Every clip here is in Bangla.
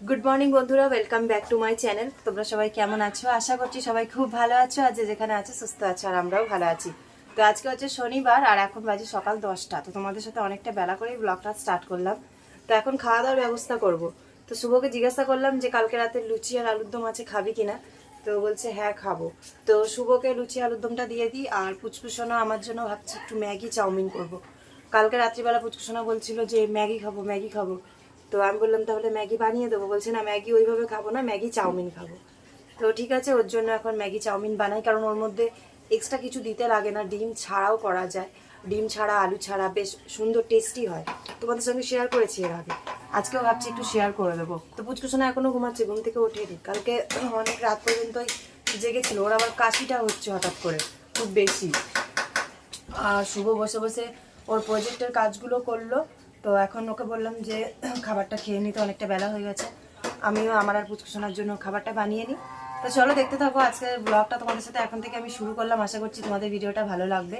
গুড মর্নিং বন্ধুরা। Welcome back to my channel তোমরা সবাই কেমন আছো? আশা করছি সবাই খুব ভালো আছো। যে যেখানে আছো, সুস্থ আছো, আর আমরাও ভালো আছি। তো আজকে হচ্ছে শনিবার, আর এখন বাজে সকাল দশটা। তো তোমাদের সাথে অনেকটা বেলা করেই ব্লগটা স্টার্ট করলাম। তো এখন খাওয়া দাওয়ার ব্যবস্থা করব। তো শুভকে জিজ্ঞাসা করলাম যে, কালকে রাতে লুচি আর আলুর দম আছে, খাবি কিনা? তো বলছে হ্যাঁ খাব। তো শুভকে লুচি আলুর দমটা দিয়ে দিই, আর পুচকুসোনা আমার জন্য ভাবছি একটু ম্যাগি চাউমিন করব। কালকে রাত্রিবেলা পুচকুসোনা বলছিল যে, ম্যাগি খাব ম্যাগি খাব। তো আমি বললাম, তাহলে ম্যাগি বানিয়ে দেবো। বলছে, না, ম্যাগি ওইভাবে খাব না, ম্যাগি চাউমিন খাব। তো ঠিক আছে, ওর জন্য এখন ম্যাগি চাউমিন বানাই, কারণ ওর মধ্যে এক্সট্রা কিছু দিতে লাগে না, ডিম ছাড়াও করা যায়। ডিম ছাড়া, আলু ছাড়া বেশ সুন্দর টেস্টি হয়। তোমাদের সঙ্গে শেয়ার করেছি এর আগে। আজকেও ভাবছি একটু শেয়ার করে দেবো। তো পুচকুসোনা এখনও ঘুমাচ্ছে, ঘুম থেকে ওঠেনি কালকে অনেক রাত পর্যন্তই জেগেছিল, ওর আবার কাশিটা হচ্ছে হঠাৎ করে, খুব বেশি। আর শুভ বসে বসে ওর প্রজেক্টের কাজগুলো করল। তো এখন ওকে বললাম যে, খাবারটা খেয়ে নিতে অনেকটা বেলা হয়ে গেছে। আমিও আমার আর পুচকুসোনার জন্য খাবারটা বানিয়ে নিই। তো চলো দেখতে থাকো আজকের ব্লগটা তোমাদের সাথে এখন থেকে আমি শুরু করলাম। আশা করছি তোমাদের ভিডিওটা ভালো লাগবে।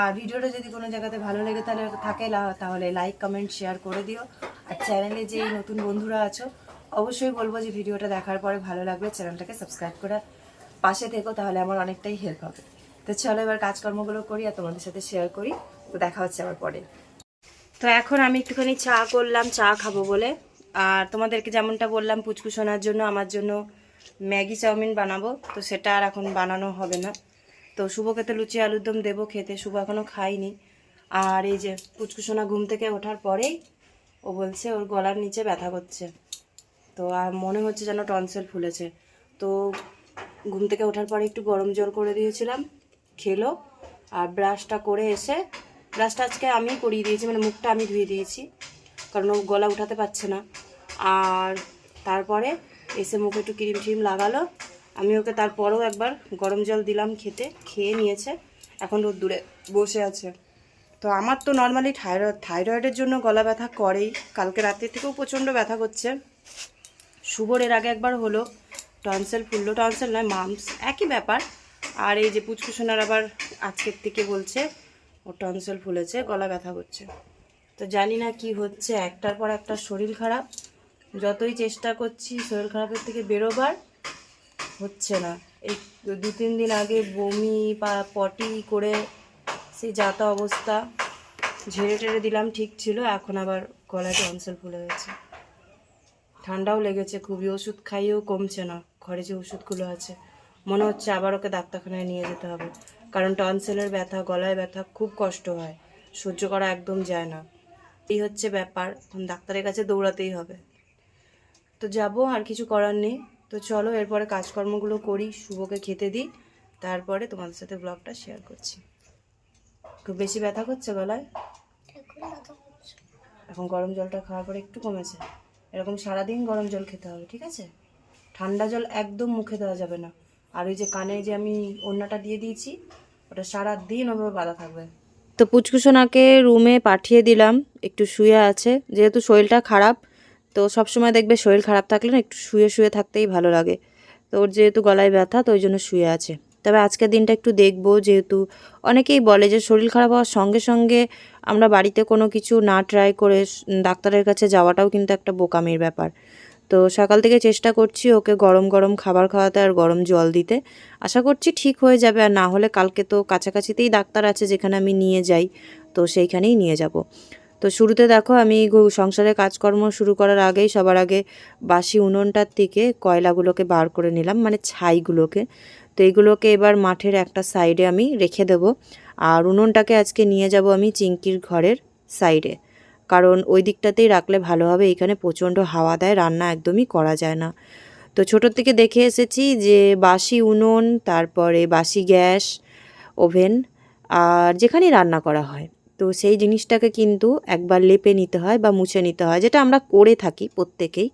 আর ভিডিওটা যদি কোনো জায়গাতে ভালো লেগে তাহলে, থাকে তাহলে লাইক কমেন্ট শেয়ার করে দিও। আর চ্যানেলে যে নতুন বন্ধুরা আছো, অবশ্যই বলব যে ভিডিওটা দেখার পরে ভালো লাগবে চ্যানেলটাকে সাবস্ক্রাইব করে পাশে থেকো, তাহলে আমার অনেকটাই হেল্প হবে। তো চলো এবার কাজকর্মগুলো করি আর তোমাদের সাথে শেয়ার করি। তো দেখা হচ্ছে আবার পরে। তো এখন আমি একটুখানি চা করলাম, চা খাব বলে। আর তোমাদেরকে যেমনটা বললাম, পুচকু শোনার জন্য আমার জন্য ম্যাগি চাউমিন বানাবো। তো সেটা আর এখন বানানো হবে না। তো শুভকে তো লুচি, আলুর দম দেবো খেতে, শুভ এখনও খাইনি আর এই যে পুচকু সোনা ঘুম থেকে ওঠার পরেই ও বলছে, ওর গলার নিচে ব্যথা করছে। তো আর মনে হচ্ছে যেন টনসেল ফুলেছে। তো ঘুম থেকে ওঠার পরে একটু গরম জল করে দিয়েছিলাম, খেলো। আর ব্রাশটা করে এসে ব্রাশটা আজকে আমি করিয়ে দিয়েছি মানে মুখটা আমি ধুয়ে দিয়েছি, কারণ ও গলা উঠাতে পারছে না। আর তারপরে এসে মুখে একটু ক্রিম ট্রিম লাগালো। আমি ওকে তারপরেও একবার গরম জল দিলাম খেতে, খেয়ে নিয়েছে, এখন রোদ দূরে বসে আছে। তো আমার তো নর্মালি থাইরয়েড থাইরয়েডের জন্য গলা ব্যথা করেই। কালকে রাত্রি থেকেও প্রচণ্ড ব্যথা করছে। শুভর এর আগে একবার হলো টনসেল ফুললো টনসেল নয় মামস একই ব্যাপার। আর এই যে পুচকুসোনার আবার আজকের থেকে বলছে ও টনসেল ফুলেছে, গলা ব্যথা করছে। তো জানি না কি হচ্ছে, একটার পর একটা শরীর খারাপ। যতই চেষ্টা করছি শরীর খারাপের থেকে বেরোবার, হচ্ছে না। এই দু তিন দিন আগে বমি পটি করে সেই যাতা অবস্থা, ঝেড়ে টেড়ে দিলাম, ঠিক ছিল। এখন আবার গলায় টনসেল ফুলে গেছে। ঠান্ডাও লেগেছে, খুবই ওষুধ খাইয়েও কমছে না। ঘরে যে ওষুধগুলো আছে, মনে হচ্ছে আবার ওকে ডাক্তারখানায় নিয়ে যেতে হবে। কারণ টনসেলের ব্যথা গলায় ব্যথা খুব কষ্ট হয়। সহ্য করা একদম যায় না। এই হচ্ছে ব্যাপার। এখন ডাক্তারের কাছে দৌড়াতেই হবে। তো যাব আর কিছু করার নেই। তো চলো এরপরে কাজকর্মগুলো করি শুভকে খেতে দিই। তারপরে তোমাদের সাথে ব্লগটা শেয়ার করছি। খুব বেশি ব্যথা করছে গলায়? এখন গরম জলটা খাওয়ার পরে একটু কমেছে। এরকম সারাদিন গরম জল খেতে হবে ঠিক আছে? ঠান্ডা জল একদম মুখে দেওয়া যাবে না। আর ওই যে কানে যে আমি ওড়নাটা দিয়ে দিয়েছি, ওটা সারা দিন ওভাবে বাঁধা থাকবে। তো পুচকুসোনাকে রুমে পাঠিয়ে দিলাম, একটু শুয়ে আছে। যেহেতু শরীরটা খারাপ, তো সবসময় দেখবে শরীর খারাপ থাকলে না একটু শুয়ে শুয়ে থাকতেই ভালো লাগে। তো ওর যেহেতু গলায় ব্যথা, তো ওই জন্য শুয়ে আছে। তবে আজকের দিনটা একটু দেখব, যেহেতু অনেকেই বলে যে শরীর খারাপ হওয়ার সঙ্গে সঙ্গে আমরা বাড়িতে কোনো কিছু না ট্রাই করে ডাক্তারের কাছে যাওয়াটাও কিন্তু একটা বোকামির ব্যাপার। তো সকাল থেকে চেষ্টা করছি ওকে গরম গরম খাবার খাওয়াতে আর গরম জল দিতে। আশা করছি ঠিক হয়ে যাবে আর না হলে কালকে তো কাছাকাছিতেই ডাক্তার আছে যেখানে আমি নিয়ে যাই, তো সেইখানেই নিয়ে যাব। তো শুরুতে দেখো আমি সংসারে কাজকর্ম শুরু করার আগেই সবার আগে বাসি উনুনটার থেকে কয়লাগুলোকে বার করে নিলাম মানে ছাইগুলোকে। তো এইগুলোকে এবার মাঠের একটা সাইডে আমি রেখে দেবো। আর উনুনটাকে আজকে নিয়ে যাব আমি চিঙ্কির ঘরের সাইডে। কারণ ওই দিকটাতেই রাখলে ভালো হবে। এখানে প্রচণ্ড হাওয়া দেয়, রান্না একদমই করা যায় না। তো ছোটোর থেকে দেখে এসেছি যে বাসি উনুন, তারপরে বাসি গ্যাস, ওভেন আর যেখানেই রান্না করা হয়। তো সেই জিনিসটাকে কিন্তু একবার লেপে নিতে হয় বা মুছে নিতে হয়, যেটা আমরা করে থাকি প্রত্যেকেই।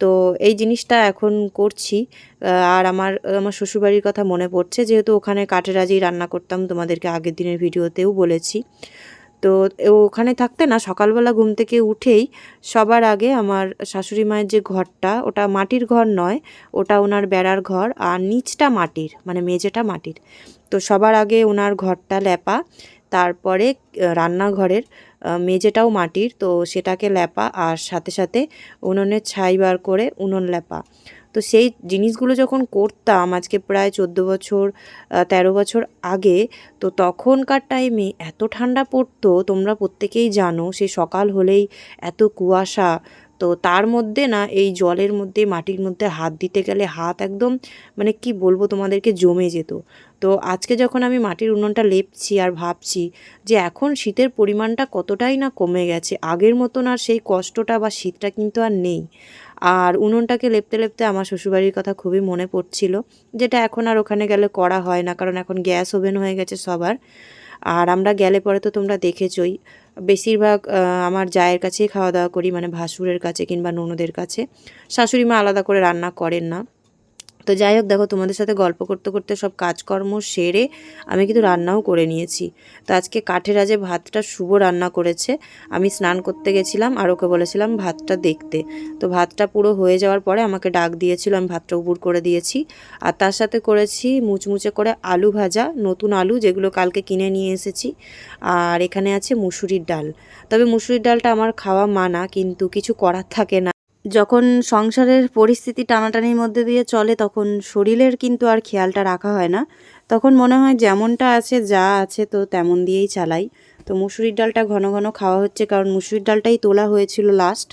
তো এই জিনিসটা এখন করছি। আর আমার আমার শ্বশুরবাড়ির কথা মনে পড়ছে, যেহেতু ওখানে কাঠের আজই রান্না করতাম, তোমাদেরকে আগের দিনের ভিডিওতেও বলেছি। তো ওখানে থাকতে না, সকালবেলা ঘুম থেকে উঠেই সবার আগে আমার শাশুড়ি মায়ের যে ঘরটা, ওটা মাটির ঘর নয়, ওটা ওনার বেড়ার ঘর আর নিচটা মাটির মানে মেঝেটা মাটির। তো সবার আগে ওনার ঘরটা লেপা, তারপরে রান্নাঘরের মেঝেটাও মাটির, তো সেটাকে ল্যাপা আর সাথে সাথে উনুনের ছাই বার করে উনুন ল্যাপা তো সেই জিনিসগুলো যখন করতাম আজকে প্রায় চোদ্দ বছর আহ, তেরো বছর আগে তো তখনকার টাইমে এত ঠান্ডা পড়তো তোমরা প্রত্যেকেই জানো সে সকাল হলেই এত কুয়াশা। তো তার মধ্যে না এই জলের মধ্যে মাটির মধ্যে হাত দিতে গেলে হাত একদম মানে কি বলব তোমাদেরকে জমে যেত। তো আজকে যখন আমি মাটির উনুনটা লেপছি আর ভাবছি যে এখন শীতের পরিমাণটা কতটাই না কমে গেছে আগের মতন আর সেই কষ্টটা বা শীতটা কিন্তু আর নেই। আর উনুনটাকে লেপতে লেপতে আমার শ্বশুরবাড়ির কথা খুবই মনে পড়ছিল, যেটা এখন আর ওখানে গেলে করা হয় না, কারণ এখন গ্যাস ওভেন হয়ে গেছে সবার। আর আমরা গেলে পরে তো তোমরা দেখেছই, বেশিরভাগ আমার জায়ের কাছেই খাওয়া দাওয়া করি মানে ভাসুরের কাছে কিংবা ননদের কাছে। শাশুড়ি মা আলাদা করে রান্না করেন না। তো যাই হোক, দেখো তোমাদের সাথে গল্প করতে করতে সব কাজকর্ম সেরে আমি কিন্তু রান্নাও করে নিয়েছি। তো আজকে কাঠের আজে ভাতটা শুভ রান্না করেছে। আমি স্নান করতে গেছিলাম আর ওকে বলেছিলাম ভাতটা দেখতে। তো ভাতটা পুরো হয়ে যাওয়ার পরে আমাকে ডাক দিয়েছিল, আমি ভাতটা উপুর করে দিয়েছি। আর তার সাথে করেছি মুচমুচে করে আলু ভাজা, নতুন আলু যেগুলো কালকে কিনে নিয়ে এসেছি। আর এখানে আছে মুসুরির ডাল। তবে মুসুরির ডালটা আমার খাওয়া মানা, কিন্তু কিছু করার থাকে না। যখন সংসারের পরিস্থিতি টানাটানির মধ্যে দিয়ে চলে, তখন শরীরের কিন্তু আর খেয়ালটা রাখা হয় না। তখন মনে হয় যেমনটা আছে, যা আছে তো তেমন দিয়েই চালাই। তো মুসুরির ডালটা ঘন ঘন খাওয়া হচ্ছে, কারণ মুসুরির ডালটাই তোলা হয়েছিল লাস্ট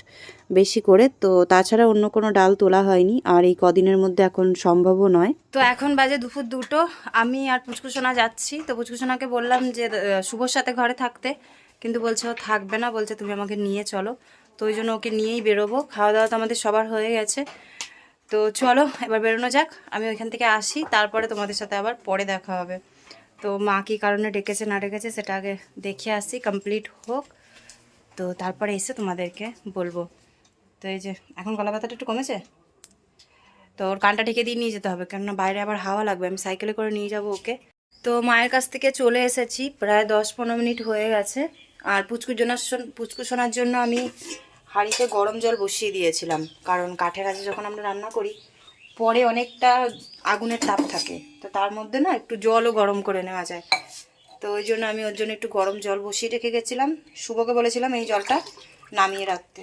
বেশি করে। তো তাছাড়া অন্য কোনো ডাল তোলা হয়নি, আর এই কদিনের মধ্যে এখন সম্ভবও নয়। তো এখন বাজে দুপুর দুটো, আমি আর পুচকুসোনা যাচ্ছি। তো পুচকুসোনাকে বললাম যে শুভর সাথে ঘরে থাকতে, কিন্তু বলছে ও থাকবে না, বলছে তুমি আমাকে নিয়ে চলো। তো ওই জন্য ওকে নিয়েই বেরোবো। খাওয়া দাওয়া তো আমাদের সবার হয়ে গেছে। তো চলো, এবার বেরোনো যাক। আমি ওইখান থেকে আসি, তারপরে তোমাদের সাথে আবার পরে দেখা হবে। তো মা কী কারণে ডেকেছে, না ডেকেছে, সেটা আগে দেখে আসি কমপ্লিট হোক। তো তারপরে এসে তোমাদেরকে বলব। তো এই যে, এখন গলা ব্যথাটা একটু কমেছে? তো ওর কানটা ঢেকে দিয়ে নিয়ে যেতে হবে, কেননা বাইরে আবার হাওয়া লাগবে। আমি সাইকেলে করে নিয়ে যাব ওকে। তো মায়ের কাছ থেকে চলে এসেছি, প্রায় দশ পনেরো মিনিট হয়ে গেছে। আর পুচকু জোনার পুচকু শোনার জন্য আমি হাঁড়িতে গরম জল বসিয়ে দিয়েছিলাম, কারণ কাঠের কাছে যখন আমরা রান্না করি, পরে অনেকটা আগুনের তাপ থাকে। তো তার মধ্যে না একটু জলও গরম করে নেওয়া যায়। তো ওই জন্য আমি ওর জন্য একটু গরম জল বসিয়ে রেখে গেছিলাম। শুভকে বলেছিলাম এই জলটা নামিয়ে রাখতে।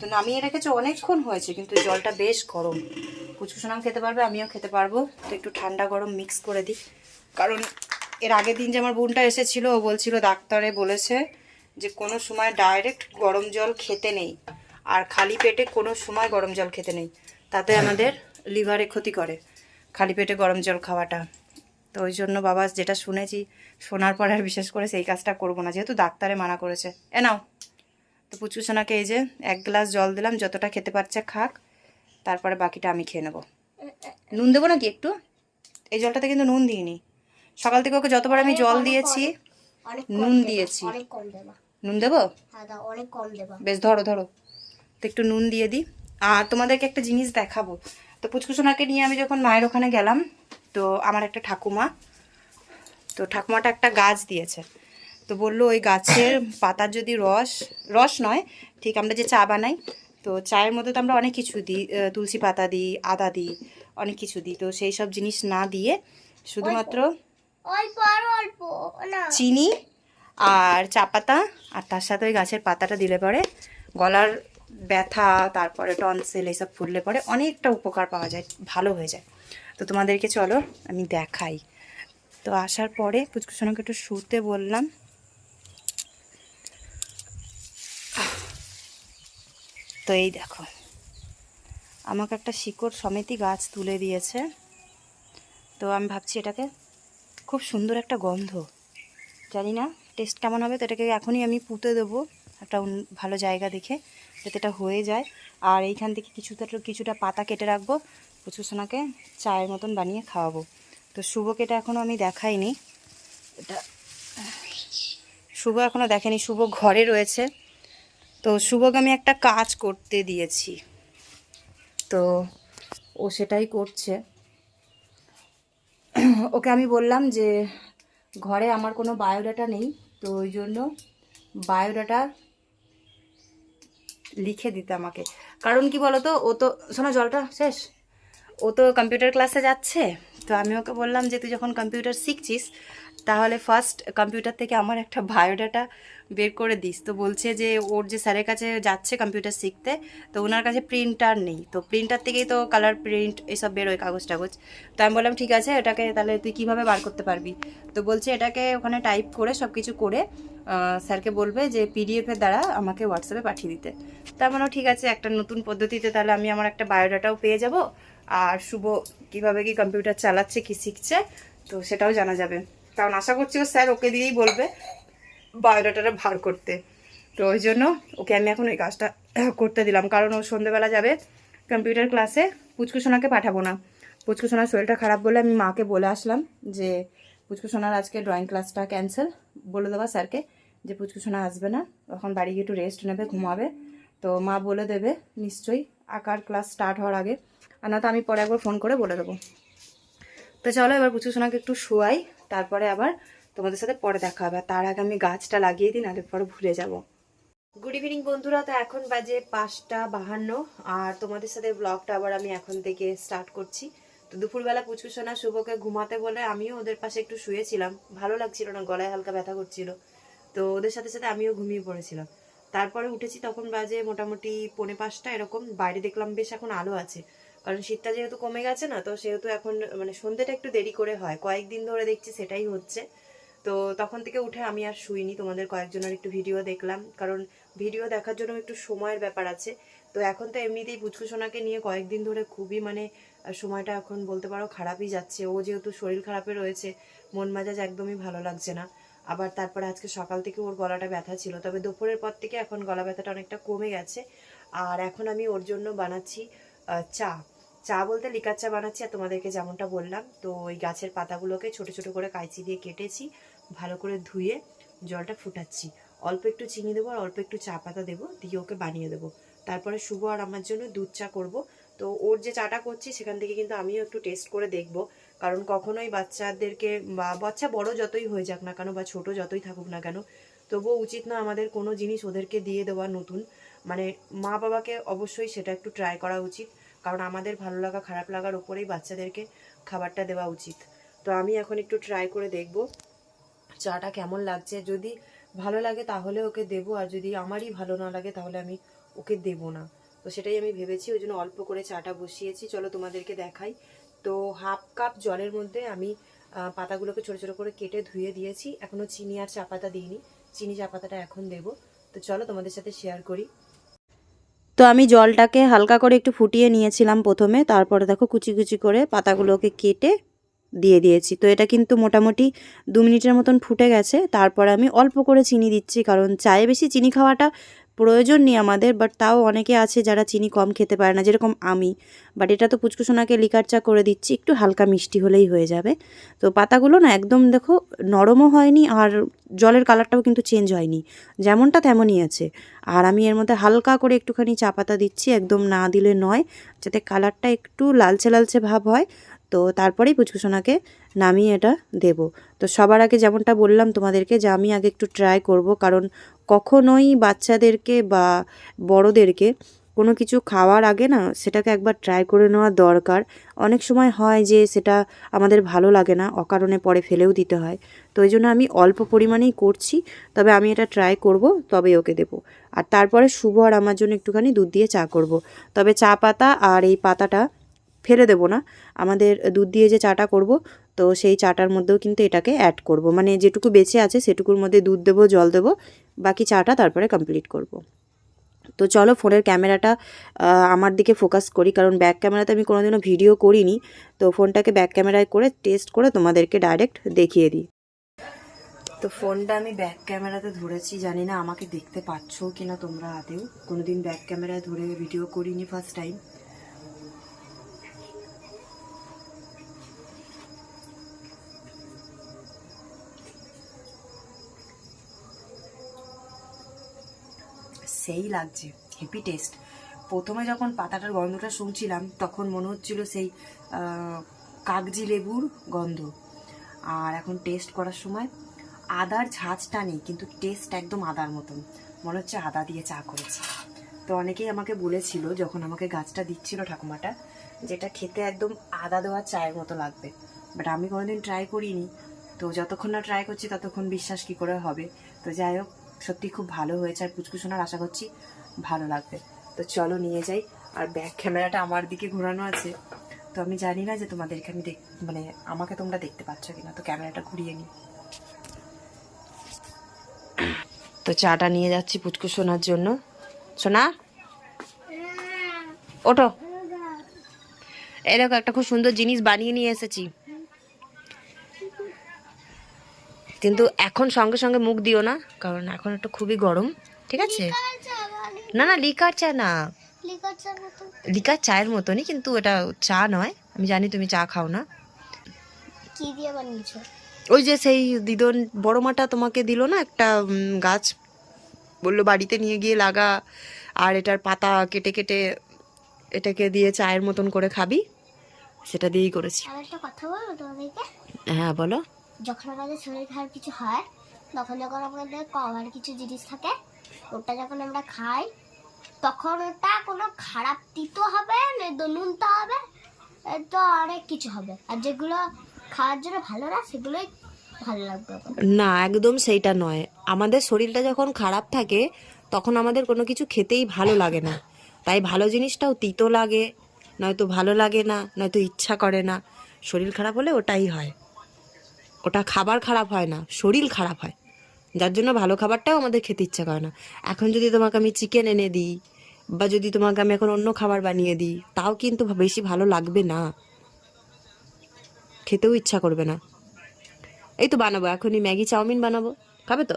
তো নামিয়ে রেখেছে অনেকক্ষণ হয়েছে, কিন্তু জলটা বেশ গরম। পুচকুসোনাম খেতে পারবে, আমিও খেতে পারব। তো একটু ঠান্ডা গরম মিক্স করে দিই। কারণ এর আগের দিন যে আমার বোনটা এসেছিল, ও বলছিল ডাক্তারে বলেছে যে কোনো সময় ডাইরেক্ট গরম জল খেতে নেই। আর খালি পেটে কোনো সময় গরম জল খেতে নেই। তাতে আমাদের লিভারে ক্ষতি করে খালি পেটে গরম জল খাওয়াটা। তো ওই জন্য বাবা যেটা শুনেছি শোনার পর আর বিশেষ করে সেই কাজটা করব না। যেহেতু ডাক্তারে মানা করেছে। এ নাও। তো পুচকু সোনাকে এই যে এক গ্লাস জল দিলাম যতটা খেতে পারছে খাক তারপরে বাকিটা আমি খেয়ে নেব। নুন দেবো নাকি একটু? এই জলটাতে কিন্তু নুন দিইনি। সকাল থেকে ওকে যতবার আমি জল দিয়েছি নুন দিয়েছি। অনেক কম দেবা। নুন দেবো? হ্যাঁ অনেক কম দেবা। বেশ ধরো ধরো। তো একটু নুন দিয়ে দিই। আর তোমাদেরকে একটা জিনিস দেখাবো। তো পুচকুসোনাকে নিয়ে আমি যখন মায়ের ওখানে গেলাম তো আমার একটা ঠাকুমা তো ঠাকুমাটা একটা গাছ দিয়েছে। তো বলল ওই গাছের পাতার যদি রস রস নয় ঠিক আমরা যে চা বানাই তো চায়ের মধ্যে তো আমরা অনেক কিছু দিই তুলসী পাতা দিই আদা দিই অনেক কিছু দিই। তো সেই সব জিনিস না দিয়ে শুধুমাত্র চিনি আর চা পাতা, আর তার সাথে ওই গাছের পাতাটা দিলে পরে গলার ব্যথা, তারপরে টনসেল এইসব ফুললে পরে অনেকটা উপকার পাওয়া যায়, ভালো হয়ে যায়। তো তোমাদেরকে চলো আমি দেখাই। তো আসার পরে পুচকুসোনাকে একটু শুতে বললাম। তো এই দেখো, আমাকে একটা শিকড় সমেতি গাছ তুলে দিয়েছে। তো আমি ভাবছি এটাকে খুব সুন্দর একটা গন্ধ, জানি না টেস্ট কেমন হবে তো এটাকে এখনই আমি পুঁতে দেবো একটা ভালো জায়গা দেখে, যাতে এটা হয়ে যায়। আর এইখান থেকে কিছুটা কিছুটা পাতা কেটে রাখব কচু সোনাকে চায়ের মতন বানিয়ে খাওয়াবো। তো শুভকে এটা এখনও আমি দেখাইনি। এটা, শুভ এখনও দেখেনি, শুভ ঘরে রয়েছে। তো শুভকে আমি একটা কাজ করতে দিয়েছি। তো ও সেটাই করছে। ওকে আমি বললাম যে, ঘরে আমার কোনো বায়োডাটা নেই। তো ওই জন্য বায়োডাটা লিখে দিতে আমাকে। কারণ কি বলতো? ও তো, শোনা, জলটা শেষ। ও তো কম্পিউটার ক্লাসে যাচ্ছে, তো আমি ওকে বললাম যে, তুই যখন কম্পিউটার শিখছিস, তাহলে ফার্স্ট কম্পিউটার থেকে আমার একটা বায়োডাটা বের করে দিস। তো বলছে যে, ওর যে স্যারের কাছে যাচ্ছে কম্পিউটার শিখতে, তো ওনার কাছে প্রিন্টার নেই। তো প্রিন্টার থেকেই তো কালার প্রিন্ট এসব বেরোয় কাগজ টাগজ। তো আমি বললাম, ঠিক আছে, এটাকে তাহলে তুই কীভাবে বার করতে পারবি? তো বলছে, এটাকে ওখানে টাইপ করে সব কিছু করে স্যারকে বলবে যে পিডিএফের দ্বারা আমাকে হোয়াটসঅ্যাপে পাঠিয়ে দিতে। তার মানে ঠিক আছে, একটা নতুন পদ্ধতিতে তাহলে আমি আমার একটা বায়োডাটাও পেয়ে যাব। আর শুভ কীভাবে কি কম্পিউটার চালাচ্ছে, কি শিখছে, তো সেটাও জানা যাবে। কারণ আশা করছি ও স্যার ওকে দিয়েই বলবে বায়োডাটাটা ভার করতে। তো ওই জন্য ওকে আমি এখন ওই কাজটা করতে দিলাম। কারণ ও সন্ধেবেলা যাবে কম্পিউটার ক্লাসে পুচকুসোনাকে পাঠাবো না। পুচকুসোনার শরীরটা খারাপ বলে আমি মাকে বলে আসলাম যে পুচকুসোনার আজকে ড্রয়িং ক্লাসটা ক্যান্সেল বলে দেওয়া স্যারকে যে পুচকুসোনা আসবে না। এখন বাড়ি গিয়ে একটু রেস্ট নেবে, ঘুমাবে। তো মা বলে দেবে, নিশ্চয়ই আঁকার ক্লাস স্টার্ট হওয়ার আগে। আর না তো আমি পরে একবার ফোন করে বলে দেবো। তো চলো এবার পুচু সোনাকে একটু শোয়াই, তারপরে আবার তোমাদের সাথে পরে দেখা হবে। তার আগে আমি গাছটা লাগিয়ে দিই, নাহলে পরে ভুলে যাব। গুড ইভিনিং বন্ধুরা, তো এখন বাজে পাঁচটা বাহান্ন, আর তোমাদের সাথে ব্লগটা আবার আমি এখন থেকে স্টার্ট করছি। তো দুপুরবেলা পুচকুসোনা শুভকে ঘুমাতে বলে আমিও ওদের পাশে একটু শুয়েছিলাম। ভালো লাগছিল না, গলায় হালকা ব্যথা করছিল। তো ওদের সাথে সাথে আমিও ঘুমিয়ে পড়েছিলাম। তারপরে উঠেছি, তখন বাজে মোটামুটি পৌনে পাঁচটা, এরকম। বাইরে দেখলাম বেশ এখন আলো আছে। কারণ শীতটা যেহেতু কমে গেছে না, তো সেহেতু এখন মানে সন্ধ্যেটা একটু দেরি করে হয়। কয়েকদিন ধরে দেখছি সেটাই হচ্ছে। তো তখন থেকে উঠে আমি আর শুইনি, তোমাদের কয়েকজনের একটু ভিডিও দেখলাম। কারণ ভিডিও দেখার জন্য একটু সময়ের ব্যাপার আছে। তো এখন তো এমনিতেই পুচকুসোনাকে নিয়ে কয়েকদিন ধরে খুবই মানে সময়টা এখন বলতে পারো খারাপই যাচ্ছে। ও যেহেতু শরীর খারাপে রয়েছে, মন মেজাজ একদমই ভালো লাগছে না। আবার তারপরে আজকে সকাল থেকে ওর গলাটা ব্যথা ছিল। তবে দুপুরের পর থেকে এখন গলা ব্যথাটা অনেকটা কমে গেছে। আর এখন আমি ওর জন্য বানাচ্ছি চা। চা বলতে লিকার চা বানাচ্ছি আর তোমাদেরকে যেমনটা বললাম, তো ওই গাছের পাতাগুলোকে ছোট ছোট করে কাঁচি দিয়ে কেটেছি, ভালো করে ধুয়ে জলটা ফুটাচ্ছি। অল্প একটু চিনি দেবো আর অল্প একটু চা পাতা দেবো, দিয়ে ওকে বানিয়ে দেবো। তারপরে শুভ আর আমার জন্য দুধ চা করব। তো ওর যে চাটা করছি সেখান থেকে কিন্তু আমিও একটু টেস্ট করে দেখব, কারণ কখনোই বাচ্চাদেরকে বা বাচ্চা বড় যতই হয়ে যাক না কেন বা ছোট যতই থাকুক না কেন, তবুও উচিত না আমাদের কোনো জিনিস ওদেরকে দিয়ে দেওয়া নতুন। মানে মা বাবাকে অবশ্যই সেটা একটু ট্রাই করা উচিত। কারণ আমাদের ভালো লাগা, খারাপ লাগার উপরেই বাচ্চাদেরকে খাবারটা দেওয়া উচিত। তো আমি এখন একটু ট্রাই করে দেখব চাটা কেমন লাগছে। যদি ভালো লাগে তাহলে ওকে দেবো, আর যদি আমারই ভালো না লাগে তাহলে আমি ওকে দেবো না। তো সেটাই আমি ভেবেছি, ওই জন্য অল্প করে চাটা বসিয়েছি। চলো তোমাদেরকে দেখাই। তো হাফ কাপ জলের মধ্যে আমি পাতাগুলোকে ছোটো ছোটো করে কেটে ধুয়ে দিয়েছি। এখনও চিনি আর চা পাতা দিইনি। চিনি চা পাতাটা এখন দেবো। তো চলো তোমাদের সাথে শেয়ার করি। তো আমি জলটাকে হালকা করে একটু ফুটিয়ে নিয়েছিলাম প্রথমে, তারপরে দেখো কুচি কুচি করে পাতাগুলোকে কেটে দিয়ে দিয়েছি। তো এটা কিন্তু মোটামুটি দু মিনিটের মতন ফুটে গেছে, তারপর আমি অল্প করে চিনি দিচ্ছি, কারণ চায়ে বেশি চিনি খাওয়াটা প্রয়োজন নেই আমাদের বাট তাও অনেকে আছে যারা চিনি কম খেতে পারে না, যেরকম আমি। বাট এটা তো পুচকুসোনাকে লিকার চা করে দিচ্ছি, একটু হালকা মিষ্টি হলেই হয়ে যাবে। তো পাতাগুলো না একদম দেখো নরমও হয়নি আর জলের কালারটাও কিন্তু চেঞ্জ হয়নি, যেমনটা তেমনই আছে। আর আমি এর মধ্যে হালকা করে একটুখানি চা পাতা দিচ্ছি, একদম না দিলে নয়, যাতে কালারটা একটু লালচে লালচে ভাব হয়। তো তারপরেই পুচকুসোনাকে নামিয়ে এটা দেব। তো সবার আগে যেমনটা বললাম তোমাদেরকে যে আমি আগে একটু ট্রাই করব, কারণ কখনোই বাচ্চাদেরকে বা বড়দেরকে কোনো কিছু খাওয়ার আগে না সেটাকে একবার ট্রাই করে নেওয়া দরকার। অনেক সময় হয় যে সেটা আমাদের ভালো লাগে না, অকারণে পরে ফেলেও দিতে হয়। তো ওই জন্য আমি অল্প পরিমাণেই করছি, তবে আমি এটা ট্রাই করব তবে ওকে দেব। আর তারপরে শুভ আর আমার জন্য একটুখানি দুধ দিয়ে চা করব। তবে চা পাতা আর এই পাতাটা ফেলে দেবো না। আমাদের দুধ দিয়ে যে চাটা করব, তো সেই চাটার মধ্যেও কিন্তু এটাকে অ্যাড করব। মানে যেটুকু বেঁচে আছে সেটুকুর মধ্যে দুধ দেবো, জল দেবো বাকি চাটা তারপরে কমপ্লিট করব। তো চলো ফোনের ক্যামেরাটা আমার দিকে ফোকাস করি, কারণ ব্যাক ক্যামেরাতে আমি কোনোদিনও ভিডিও করিনি। তো ফোনটাকে ব্যাক ক্যামেরায় করে টেস্ট করে তোমাদেরকে ডাইরেক্ট দেখিয়ে দিই। তো ফোনটা আমি ব্যাক ক্যামেরাতে ধরেছি, জানি না আমাকে দেখতে পাচ্ছ কিনা তোমরা আদেও। কোনোদিন ব্যাক ক্যামেরায় ধরে ভিডিও করিনি ফার্স্ট টাইম সেই লাগছে হেভি টেস্ট প্রথমে যখন পাতাটার গন্ধটা শুনছিলাম, তখন মনে হচ্ছিল সেই কাগজি লেবুর গন্ধ। আর এখন টেস্ট করার সময় আদার ঝাঁঝটা নেই, কিন্তু টেস্ট একদম আদার মতন। মনে হচ্ছে আদা দিয়ে চা করেছি। তো অনেকেই আমাকে বলেছিল, যখন আমাকে গাছটা দিচ্ছিল ঠাকুমাটা যেটা খেতে একদম আদা দেওয়া চায়ের মতো লাগবে। বাট আমি কোনোদিন ট্রাই করিনি। তো যতক্ষণ না ট্রাই করছি, ততক্ষণ বিশ্বাস কি করে হবে? তো যাই হোক সত্যি খুব ভালো হয়েছে আর পুচকুসোনার আশা করছি ভালো লাগবে। তো চলো নিয়ে যাই। আর ব্যাক ক্যামেরাটা আমার দিকে ঘোরানো আছে। তো আমি জানি না যে তোমাদেরকে আমি দেখ মানে আমাকে তোমরা দেখতে পাচ্ছ কিনা। তো ক্যামেরাটা ঘুরিয়ে নিই। তো চাটা নিয়ে যাচ্ছি পুচকু সোনার জন্য। সোনা? ওঠো। এরকম একটা খুব সুন্দর জিনিস বানিয়ে নিয়ে এসেছি। কিন্তু এখন সঙ্গে সঙ্গে মুখ দিও না কারণ এখন একটু খুবই গরম ঠিক আছে? না না লিকার চা না। লিকার চায়ের মতনই কিন্তু এটা চা নয়। আমি জানি তুমি চা খাও না। কি দিয়ে বানিয়েছো? ওই যে সেই দিদন বড় মাটা তোমাকে দিল না একটা গাছ বলল বাড়িতে নিয়ে গিয়ে লাগা আর এটার পাতা কেটে কেটে এটাকে দিয়ে চায়ের মতন করে খাবি। সেটা দিয়েই করেছি। হ্যাঁ বলো। যখন আমাদের শরীর খারাপ কিছু হয়, তখন যখন আমাদের কভার কিছু জিনিস থাকে, ওটা যখন আমরা খাই, তখন ওটা কোনো খারাপ তিতো হবে নুনতা হবে, তো অনেক কিছু হবে। আর যেগুলো খাওয়ার জন্য ভালো না, সেগুলোই ভালো লাগবে না, একদম সেইটা নয়। আমাদের শরীরটা যখন খারাপ থাকে, তখন আমাদের কোনো কিছু খেতেই ভালো লাগে না। তাই ভালো জিনিসটাও তিতো লাগে, নয়তো ভালো লাগে না, নয়তো ইচ্ছা করে না। শরীর খারাপ হলে ওটাই হয়। ওটা খাবার খারাপ হয় না, শরীর খারাপ হয়। যার জন্য ভালো খাবারটাও আমাদের খেতে ইচ্ছা করে না। এখন যদি তোমাকে আমি চিকেন এনে দিই, বা যদি তোমাকে আমি এখন অন্য খাবার বানিয়ে দিই, তাও কিন্তু বেশি ভালো লাগবে না। খেতেও ইচ্ছা করবে না। এই তো বানাবো, এখনই ম্যাগি চাউমিন বানাবো। খাবে তো?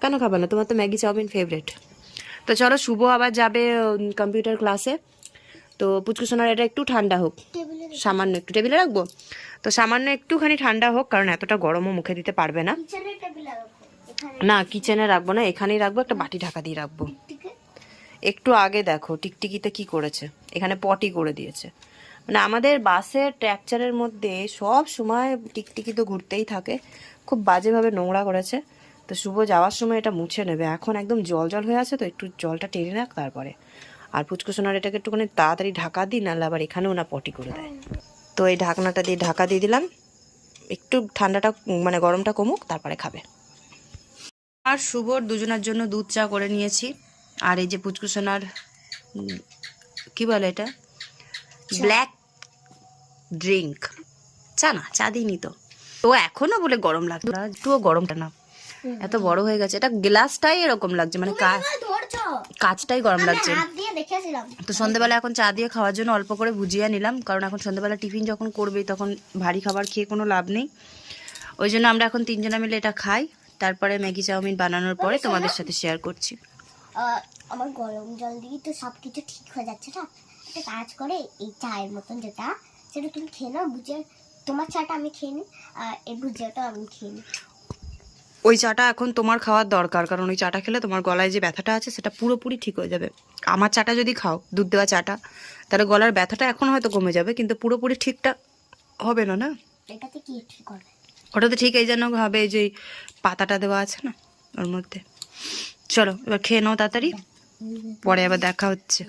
কেন খাবে না? তোমার তো ম্যাগি চাউমিন ফেভারেট তো চলো, শুভ আবার যাবে কম্পিউটার ক্লাসে তো পুচকু সোনার এটা একটু ঠান্ডা হোক। সামান্য একটু টেবিলে রাখব? তো সামান্য একটুখানি ঠান্ডা হোক কারণ এতটা গরমও মুখে দিতে পারবে না। না কিচেনে রাখব না এখানেই রাখব একটা বাটি ঢাকা দিয়ে রাখব। একটু আগে দেখো টিকটিকিতে কি করেছে? এখানে পটি করে দিয়েছে। মানে আমাদের বাসের ট্র্যাকচারের মধ্যে সব সময় টিকটিকি তো ঘুরতেই থাকে খুব বাজেভাবে নোংরা করেছে। তো শুভ যাওয়ার সময় এটা মুছে নেবে। এখন একদম জল জল হয়ে আছে তো একটু জলটা টেনে রাখ তারপরে। আর পুচকু সোনার এটাকে একটুখানি তাড়াতাড়ি ঢাকা দিই নাহলে আবার এখানেও না পটি করে দেয়। তো এই ঢাকনাটা দিয়ে ঢাকা দিয়ে দিলাম। একটু ঠান্ডাটা মানে গরমটা কমুক তারপরে খাবে। আর শুভর দুজনের জন্য দুধ চা করে নিয়েছি। আর এই যে পুচকু সোনার কি বলে এটা? Black drink. চা না চা দিইনি তো। তো এখনও বলে গরম লাগছে না, একটুও গরমটা না। এত বড় হয়ে গেছে এটা গ্লাসটাই এরকম লাগছে মানে কা- কাচটাই গরম লাগছে। তো সন্ধ্যেবেলা এখন চা দিয়ে খাওয়ার জন্য অল্প করে ভুজিয়া নিলাম কারণ এখন সন্ধ্যেবেলা টিফিন যখন করবে তখন ভারী খাবার খেয়ে কোনো লাভ নেই। ওই জন্য আমরা এখন তিনজনা মিলে এটা খাই। তারপরে ম্যাগি চাউমিন বানানোর পরে তোমাদের সাথে শেয়ার করছি। আমার গরম জল দিয়ে তো সব কিছু ঠিক হয়ে যাচ্ছে না। একটা কাজ করে এই চায়ের মতন যেটা সেটা তুমি খেয়ে নাও বুঝে তোমার চাটা আমি খেয়ে নিই আর এই ভুজিয়াটা আমি খেয়ে নিই ওই চাটা এখন তোমার খাওয়ার দরকার কারণ ওই চাটা খেলে তোমার গলায় যে ব্যথাটা আছে সেটা পুরোপুরি ঠিক হয়ে যাবে। আমার চাটা যদি খাও দুধ দেওয়া চাটা তাহলে গলার ব্যথাটা এখন হয়তো কমে যাবে কিন্তু পুরোপুরি ঠিকটা হবে না না? এটাতে কি ঠিক হবে ওটাতে ঠিক এই জন্য হবে এই যে পাতাটা দেওয়া আছে না ওর মধ্যে। চলো এবার খেয়ে নাও তাড়াতাড়ি পরে আবার দেখা হচ্ছে।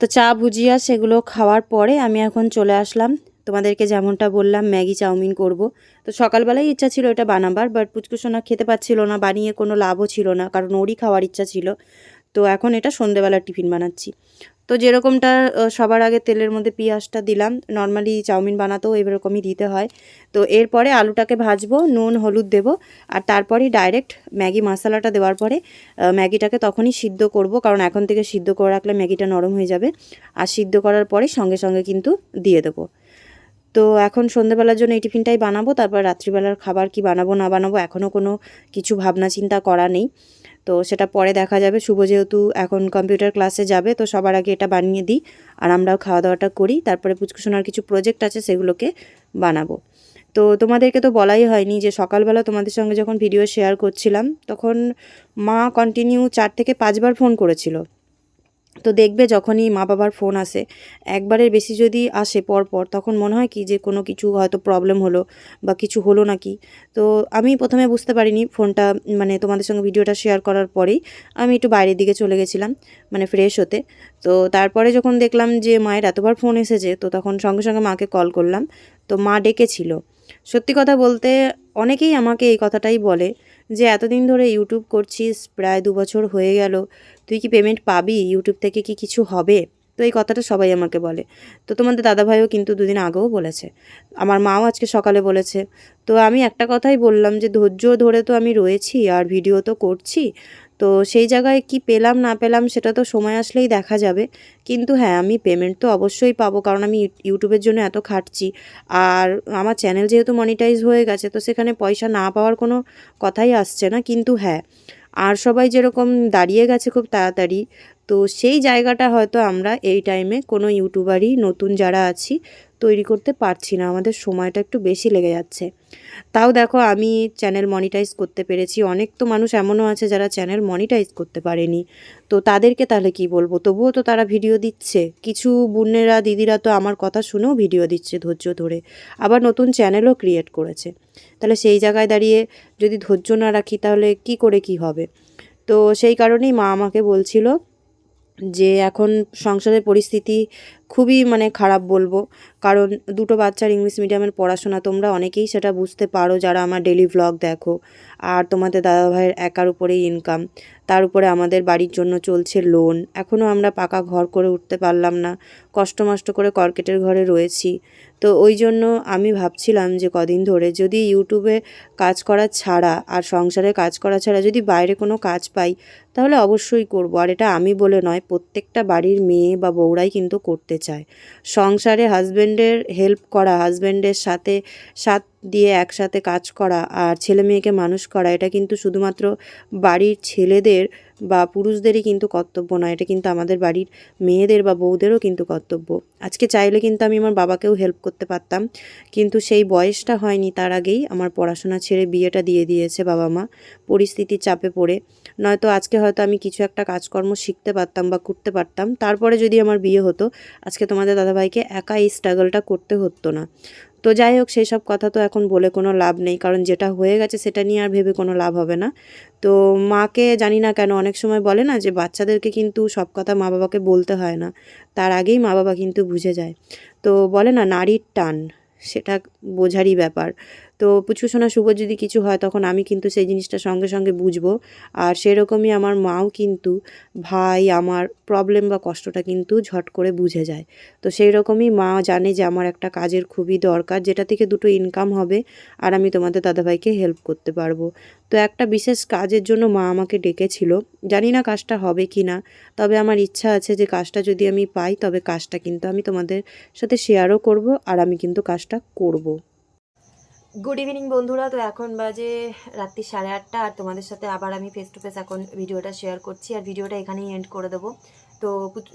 তো চা ভুজিয়া সেগুলো খাওয়ার পরে আমি এখন চলে আসলাম তোমাদেরকে যেমনটা বললাম, ম্যাগি চাউমিন করব। তো সকালবেলায় ইচ্ছা ছিল এটা বানাবার বাট পুচকুসোনা খেতে পাচ্ছিল না, বানিয়ে কোনো লাভও ছিল না, কারণ ওরই খাওয়ার ইচ্ছা ছিল। তো এখন এটা সন্ধেবেলার টিফিন বানাচ্ছি। তো যেরকমটা সবার আগে তেলের মধ্যে পেঁয়াজটা দিলাম। নর্মালি চাউমিন বানাতেও এরকমই দিতে হয়। তো এরপরে আলুটাকে ভাজবো, নুন, হলুদ দেব, আর তারপরেই ডাইরেক্ট ম্যাগি মশলাটা দেওয়ার পরে ম্যাগিটাকে তখনই সিদ্ধ করব, কারণ এখন থেকে সিদ্ধ করে রাখলে ম্যাগিটা নরম হয়ে যাবে। আর সিদ্ধ করার পরে সঙ্গে সঙ্গে কিন্তু দিয়ে দেবো। তো এখন সন্ধেবেলার জন্য এই টিফিনটাই বানাবো, তারপর রাত্রিবেলার খাবার কি বানাবো, না বানাবো এখনও কোনো কিছু ভাবনা চিন্তা করা নেই। তো সেটা পরে দেখা যাবে, শুভ যেহেতু এখন কম্পিউটার ক্লাসে যাবে, তো সবার আগে এটা বানিয়ে দিই আর আমরাও খাওয়া দাওয়াটা করি, তারপরে পুচকুসোনার কিছু প্রজেক্ট আছে সেগুলোকে বানাবো। তো তোমাদেরকে তো বলাই হয়নি যে সকালবেলা তোমাদের সঙ্গে যখন ভিডিও শেয়ার করছিলাম, তখন মা কন্টিনিউ চার থেকে পাঁচবার ফোন করেছিল। তো দেখবে যখনই মা বাবার ফোন আসে, একবারের বেশি যদি আসে পরপর, তখন মনে হয় কি যে কোনো কিছু হয়তো প্রবলেম হলো বা কিছু হলো নাকি। তো আমি প্রথমে বুঝতে পারিনি ফোনটা মানে তোমাদের সঙ্গে ভিডিওটা শেয়ার করার পরেই আমি একটু বাইরের দিকে চলে গেছিলাম মানে ফ্রেশ হতে। তো তারপরে যখন দেখলাম যে মায়ের এতবার ফোন এসেছে, তো তখন সঙ্গে সঙ্গে মাকে কল করলাম। তো মা ডেকেছিল। সত্যি কথা বলতে অনেকেই আমাকে এই কথাটাই বলে যে, এতদিন ধরে ইউটিউব করছিস, প্রায় দু বছর হয়ে গেল তুই কি পেমেন্ট পাবি? ইউটিউব থেকে কি কিছু হবে? তো এই কথাটা সবাই আমাকে বলে। তো তোমাদের দাদাভাইও কিন্তু দুদিন আগেও বলেছে। আমার মাও আজকে সকালে বলেছে। তো আমি একটা কথাই বললাম যে, ধৈর্য ধরে তো আমি রয়েছি আর ভিডিও তো করছি। তো সেই জায়গায় কি পেলাম, না পেলাম সেটা তো সময় আসলেই দেখা যাবে। কিন্তু হ্যাঁ আমি পেমেন্ট তো অবশ্যই পাবো কারণ আমি ইউ- ইউটিউবের জন্য এত খাটছি। আর আমার চ্যানেল যেহেতু মনিটাইজ হয়ে গেছে, তো সেখানে পয়সা না পাওয়ার কোনো কথাই আসছে না। কিন্তু হ্যাঁ আর সবাই যেরকম দাঁড়িয়ে গেছে খুব তাড়াতাড়ি, তো সেই জায়গাটা হয়তো আমরা এই টাইমে কোনো ইউটিউবারই নতুন যারা আছি তৈরি করতে পারছি না, আমাদের সময়টা একটু বেশি লেগে যাচ্ছে। তাও দেখো আমি চ্যানেল মনিটাইজ করতে পেরেছি, অনেক তো মানুষ এমনও আছে যারা চ্যানেল মনিটাইজ করতে পারেনি। তো তাদেরকে তাহলে কি বলব? তবুও তো তারা ভিডিও দিচ্ছে। কিছু বোনেরা, দিদিরা তো আমার কথা শুনেও ভিডিও দিচ্ছে ধৈর্য ধরে। আবার নতুন চ্যানেলও ক্রিয়েট করেছে। তাহলে সেই জায়গায় দাঁড়িয়ে যদি ধৈর্য না রাখি তাহলে কি করে কি হবে? তো সেই কারণেই মা আমাকে বলছিল যে এখন সংসারের পরিস্থিতি খুবই মানে খারাপ বলব। কারণ দুটো বাচ্চার ইংলিশ মিডিয়ামের পড়াশোনা তোমরা অনেকেই সেটা বুঝতে পারো যারা আমার ডেলি ভ্লগ দেখো। আর তোমাদের দাদাভাইয়ের একার উপরেই ইনকাম তার উপরে আমাদের বাড়ির জন্য চলছে লোন এখনও আমরা পাকা ঘর করে উঠতে পারলাম না। কষ্ট মষ্ট করে কর্কেটের ঘরে রয়েছি। তো ওই জন্য আমি ভাবছিলাম যে কদিন ধরে যদি ইউটিউবে কাজ করা ছাড়া আর সংসারে কাজ করা ছাড়া যদি বাইরে কোনো কাজ পাই, তাহলে অবশ্যই করব। আর এটা আমি বলে নয়, প্রত্যেকটা বাড়ির মেয়ে বা বউরাই কিন্তু করতে চায়। সংসারে হাজব্যান্ডের হেল্প করা হাজব্যান্ডের সাথে সাথ দিয়ে একসাথে কাজ করা আর ছেলে মেয়েকে মানুষ করা, এটা কিন্তু শুধুমাত্র বাড়ির ছেলেদের বা পুরুষদেরই কিন্তু কর্তব্য নয়, এটা কিন্তু আমাদের বাড়ির মেয়েদের বা বউদেরও কিন্তু কর্তব্য। আজকে চাইলে কিন্তু আমি আমার বাবাকেও হেল্প করতে পারতাম, কিন্তু সেই বয়সটা হয়নি, তার আগেই আমার পড়াশোনা ছেড়ে বিয়েটা দিয়ে দিয়েছে বাবা মা পরিস্থিতির চাপে পড়ে। নয়তো আজকে হয়তো আমি কিছু একটা কাজকর্ম শিখতে পারতাম বা করতে পারতাম, তারপরে যদি আমার বিয়ে হতো, আজকে তোমাদের দাদাভাইকে একা এই স্ট্রাগলটা করতে হতো না। তো যাই হোক সেই সব কথা তো এখন বলে কোনো লাভ নেই, কারণ যেটা হয়ে গেছে সেটা নিয়ে আর ভেবে কোনো লাভ হবে না। তো মাকে জানি না কেন, অনেক সময় বলে না যে বাচ্চাদেরকে কিন্তু সব কথা মা বাবাকে বলতে হয় না, তার আগেই মা বাবা কিন্তু বুঝে যায়। তো বলে না, নারীর টান, সেটা বোঝারই ব্যাপার। তো পুচকুসোনা শুভ যদি কিছু হয়, তখন আমি কিন্তু সেই জিনিসটা সঙ্গে সঙ্গে বুঝব। আর সেরকমই আমার মাও কিন্তু ভাই, আমার প্রবলেম বা কষ্টটা কিন্তু ঝট করে বুঝে যায়। তো সেই রকমই মা জানে যে আমার একটা কাজের খুবই দরকার, যেটা থেকে দুটো ইনকাম হবে আর আমি তোমাদের দাদাভাইকে হেল্প করতে পারব। তো একটা বিশেষ কাজের জন্য মা আমাকে ডেকেছিল। জানি না কাজটা হবে কি না, তবে আমার ইচ্ছা আছে যে কাজটা যদি আমি পাই, তবে কাজটা কিন্তু আমি তোমাদের সাথে শেয়ারও করব আর আমি কিন্তু কাজটা করব। গুড ইভিনিং বন্ধুরা। তো এখন বাজে রাত্রি সাড়ে আটটা, আর তোমাদের সাথে আবার আমি ফেস টু ফেস এখন ভিডিওটা শেয়ার করছি, আর ভিডিওটা এখানেই এন্ড করে দেবো। তো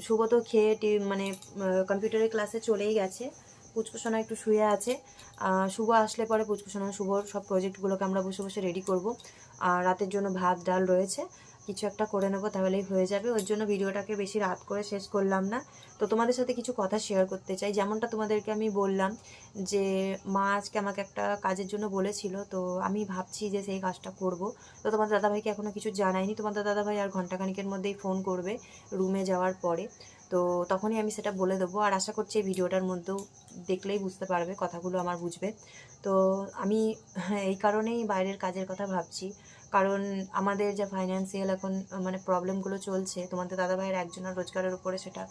শুভ তো খেয়ে মানে কম্পিউটারের ক্লাসে চলেই গেছে। পুচকুসোনা একটু শুয়ে আছে। শুভ আসলে পরে পুচকুসোনা শুভর সব প্রজেক্টগুলোকে আমরা বসে বসে রেডি করব। আর রাতের জন্য ভাত, ডাল রয়েছে। কিছু একটা করে নেব তাহলেই হয়ে যাবে। ওর জন্য ভিডিওটাকে বেশি রাত করে শেষ করলাম না। তো তোমাদের সাথে কিছু কথা শেয়ার করতে চাই। যেমনটা তোমাদেরকে আমি বললাম যে, মা আজকে আমাকে একটা কাজের জন্য বলেছিল, তো আমি ভাবছি যে সেই কাজটা করব। তো তোমার দাদাভাইকে এখনও কিছু জানাইনি। তোমাদের দাদাভাই আর ঘন্টাখানিকের মধ্যেই ফোন করবে রুমে যাওয়ার পরে। তো তখনই আমি সেটা বলে দেবো। আর আশা করছি এই ভিডিওটার মধ্যেও দেখলেই বুঝতে পারবে, কথাগুলো আমার বুঝবে। তো আমি এই কারণেই বাইরের কাজের কথা ভাবছি। কারণ আমাদের যা ফাইন্যান্সিয়াল এখন মানে প্রবলেমগুলো চলছে, তোমাদের দাদাভাইয়ের একজনের রোজগারের উপরে সেটা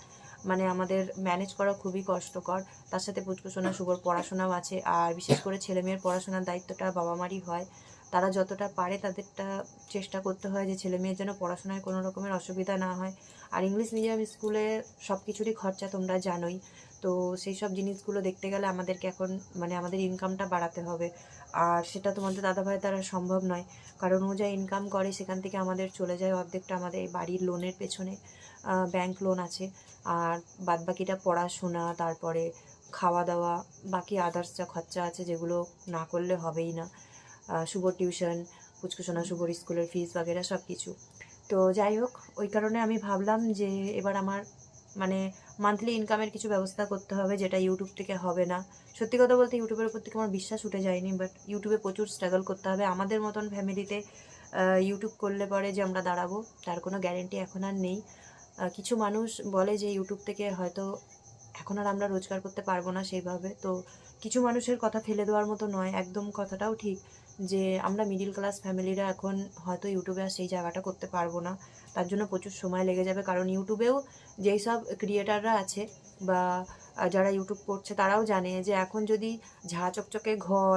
মানে আমাদের ম্যানেজ করা খুবই কষ্টকর। তার সাথে পুচকুসোনা শুভর পড়াশোনাও আছে, আর বিশেষ করে ছেলে মেয়ের পড়াশোনার দায়িত্বটা বাবা মারই হয়। তারা যতটা পারে তাদেরটা চেষ্টা করতে হয় যে ছেলে মেয়ের যেন পড়াশোনায় কোনো রকমের অসুবিধা না হয়। আর ইংলিশ মিডিয়াম স্কুলে সব কিছুরই খরচা তোমরা জানোই। তো সেই সব জিনিসগুলো দেখতে গেলে আমাদেরকে এখন মানে আমাদের ইনকামটা বাড়াতে হবে। আর সেটা তোমাদের দাদাভাই দ্বারা সম্ভব নয়। কারণ ও যা ইনকাম করে সেখান থেকে আমাদের চলে যায়, অর্ধেকটা আমাদের এই বাড়ির লোনের পেছনে ব্যাংক লোন আছে। আর বাদবাকিটা পড়াশোনা, তারপরে খাওয়া দাওয়া বাকি আদার্স যা খরচা আছে যেগুলো না করলে হবেই না। শুভ টিউশন পুচকুসোনা শুভর স্কুলের ফিস বাগেরা সব কিছু তো যাই হোক, ওই কারণে আমি ভাবলাম যে এবার আমার মানে মান্থলি ইনকামের কিছু ব্যবস্থা করতে হবে যেটা ইউটিউব থেকে হবে না। সত্যি কথা বলতে ইউটিউবের উপর থেকে আমার বিশ্বাস উঠে যায়নি বাট ইউটিউবে প্রচুর স্ট্রাগল করতে হবে। আমাদের মতন ফ্যামিলিতে ইউটিউব করলে পরে যে আমরা দাঁড়াবো, তার কোনো গ্যারেন্টি এখন আর নেই। কিছু মানুষ বলে যে ইউটিউব থেকে হয়তো এখন আর আমরা রোজগার করতে পারব না সেইভাবে। তো কিছু মানুষের কথা ফেলে দেওয়ার মতো নয়, একদম কথাটাও ঠিক। যে আমরা মিডিল ক্লাস ফ্যামিলিরা এখন হয়তো ইউটিউবে আর সেই জায়গাটা করতে পারব না। তার জন্য প্রচুর সময় লেগে যাবে। কারণ ইউটিউবেও যেই সব ক্রিয়েটাররা আছে বা যারা ইউটিউব করছে, তারাও জানে যে এখন যদি ঝা চকচকে ঘর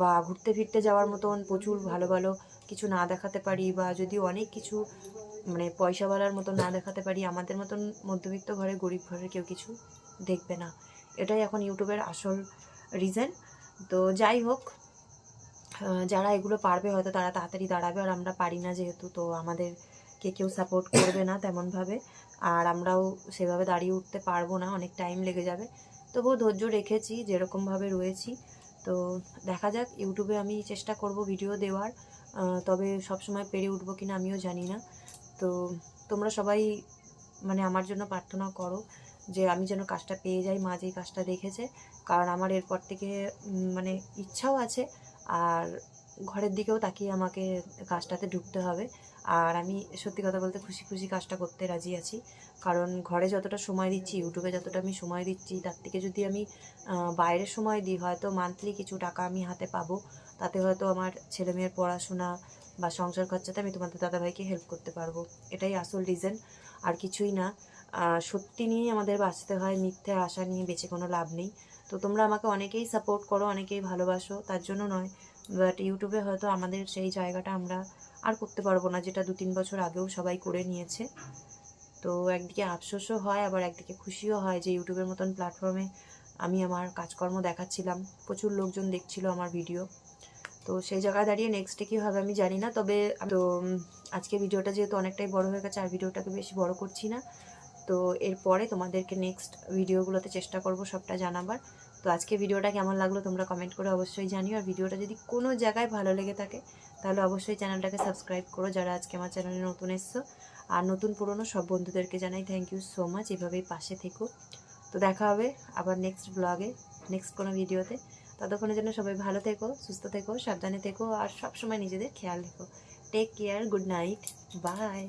বা ঘুরতে ফিরতে যাওয়ার মতন প্রচুর ভালো ভালো কিছু না দেখাতে পারি বা যদি অনেক কিছু মানে পয়সাওয়ালার মতো না দেখাতে পারি, আমাদের মতন মধ্যবিত্ত ঘরে, গরিব ঘরের কেউ কিছু দেখবে না। এটাই এখন ইউটিউবের আসল রিজন তো যাই হোক যারা এগুলো পারবে হয়তো তারা তাড়াতাড়ি দাঁড়াবে, আর আমরা পারি না যেহেতু, তো আমাদেরকে কেউ সাপোর্ট করবে না তেমনভাবে। আর আমরাও সেভাবে দাঁড়িয়ে উঠতে পারব না, অনেক টাইম লেগে যাবে। তবুও ধৈর্য রেখেছি, যেরকমভাবে রয়েছি। তো দেখা যাক ইউটিউবে আমি চেষ্টা করব ভিডিও দেওয়ার। তবে সবসময় পেরে উঠবো কিনা আমিও জানি না। তো তোমরা সবাই মানে আমার জন্য প্রার্থনা করো যে আমি যেন কাজটা পেয়ে যাই, মা যেই কাজটা দেখেছে। কারণ আমার এরপর থেকে মানে ইচ্ছাও আছে আর ঘরের দিকেও তাকিয়ে আমাকে কাজটাতে ঢুকতে হবে। আর আমি সত্যি কথা বলতে খুশি খুশি কাজটা করতে রাজি আছি। কারণ ঘরে যতটা সময় দিচ্ছি ইউটিউবে যতটা আমি সময় দিচ্ছি তার থেকে যদি আমি আহ, বাইরের সময় দিই হয়তো মান্থলি কিছু টাকা আমি হাতে পাবো। তাতে হয়তো আমার ছেলে মেয়ের পড়াশোনা বা সংসার খরচাতে আমি তোমাদের দাদাভাইকে হেল্প করতে পারব। এটাই আসল রিজন আর কিছুই না। সত্যি নিয়েই আমাদের বাঁচতে হয় মিথ্যে আশা নিয়ে বেঁচে কোনো লাভ নেই। তো তোমরা আমাকে অনেকেই সাপোর্ট করো, অনেকেই ভালোবাসো, তার জন্য নয়। বাট ইউটিউবে হয়তো আমাদের সেই জায়গাটা আমরা আর করতে পারব না, যেটা দু তিন বছর আগেও সবাই করে নিয়েছে। তো একদিকে আফসোসও হয়, আবার একদিকে খুশিও হয় যে ইউটিউবের মতন প্ল্যাটফর্মে আমি আমার কাজকর্ম দেখাচ্ছিলাম। প্রচুর লোকজন দেখছিল আমার ভিডিও তো সেই জায়গায় দাঁড়িয়ে নেক্সটে কী হবে আমি জানি না, তবে তো আজকে ভিডিওটা যেহেতু অনেকটাই বড় হয়ে গেছে, আর ভিডিওটাকে বেশি বড় করছি না। তো এরপরে তোমাদেরকে নেক্সট ভিডিওগুলোতে চেষ্টা করব সবটা জানাবার। তো আজকে ভিডিওটা কেমন লাগল তোমরা কমেন্ট করে অবশ্যই জানিও। আর ভিডিওটা যদি কোনো জায়গায় ভালো লেগে থাকে, তাহলে অবশ্যই চ্যানেলটাকে সাবস্ক্রাইব করো যারা আজকে আমার চ্যানেলে নতুন এসছো। আর নতুন পুরনো সব বন্ধুদেরকে জানাই থ্যাংক ইউ সো মাচ এভাবেই পাশে থেকো। তো দেখা হবে আবার নেক্সট ব্লগে নেক্সট কোনো ভিডিওতে ততক্ষণের জন্য সবাই ভালো থেকো, সুস্থ থেকো, সাবধানে থেকো, আর সবসময় নিজেদের খেয়াল রেখো। Take care good night bye